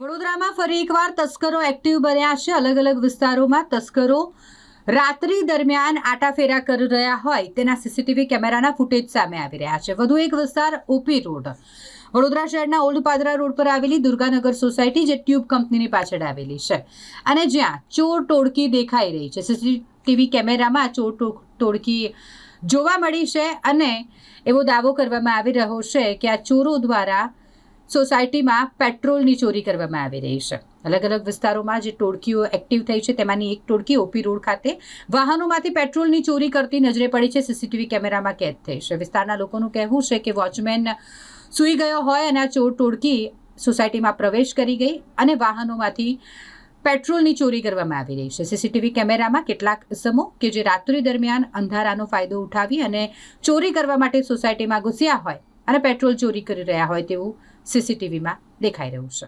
વડોદરામાં ફરી એકવાર તસ્કરો એક્ટિવ બન્યા છે. અલગ અલગ વિસ્તારોમાં તસ્કરો રાત્રિ દરમિયાન આટાફેરા કરી રહ્યા હોય તેના સીસીટીવી કેમેરાના ફૂટેજ સામે આવી રહ્યા છે. વધુ એક વિસ્તાર ઓપી રોડ. વડોદરા શહેરના ઓલ્ડ પાદરા રોડ પર આવેલી દુર્ગાનગર સોસાયટી જે ટ્યુબ કંપનીની પાછળ આવેલી છે અને જ્યાં ચોર ટોળકી દેખાઈ રહી છે. સીસીટીવી કેમેરામાં ચોર ટોળકી જોવા મળી છે અને એવો દાવો કરવામાં આવી રહ્યો છે કે આ ચોરો દ્વારા સોસાયટીમાં પેટ્રોલની ચોરી કરવામાં આવી રહી છે. અલગ અલગ વિસ્તારોમાં જે ટોળકીઓ એક્ટિવ થઈ છે, તેમાંની એક ટોળકી ઓપી રોડ ખાતે વાહનોમાંથી પેટ્રોલની ચોરી કરતી નજરે પડી છે, સીસીટીવી કેમેરામાં કેદ થઈ છે. વિસ્તારના લોકોનું કહેવું છે કે વોચમેન સૂઈ ગયો હોય અને આ ચોર ટોળકી સોસાયટીમાં પ્રવેશ કરી ગઈ અને વાહનોમાંથી પેટ્રોલની ચોરી કરવામાં આવી રહી છે. સીસીટીવી કેમેરામાં કેટલાક સમો કે જે રાત્રિ દરમિયાન અંધારાનો ફાયદો ઉઠાવી અને ચોરી કરવા માટે સોસાયટીમાં ઘૂસ્યા હોય અને પેટ્રોલ ચોરી કરી રહ્યા હોય તેવું સીસીટીવીમાં દેખાઈ રહ્યું છે.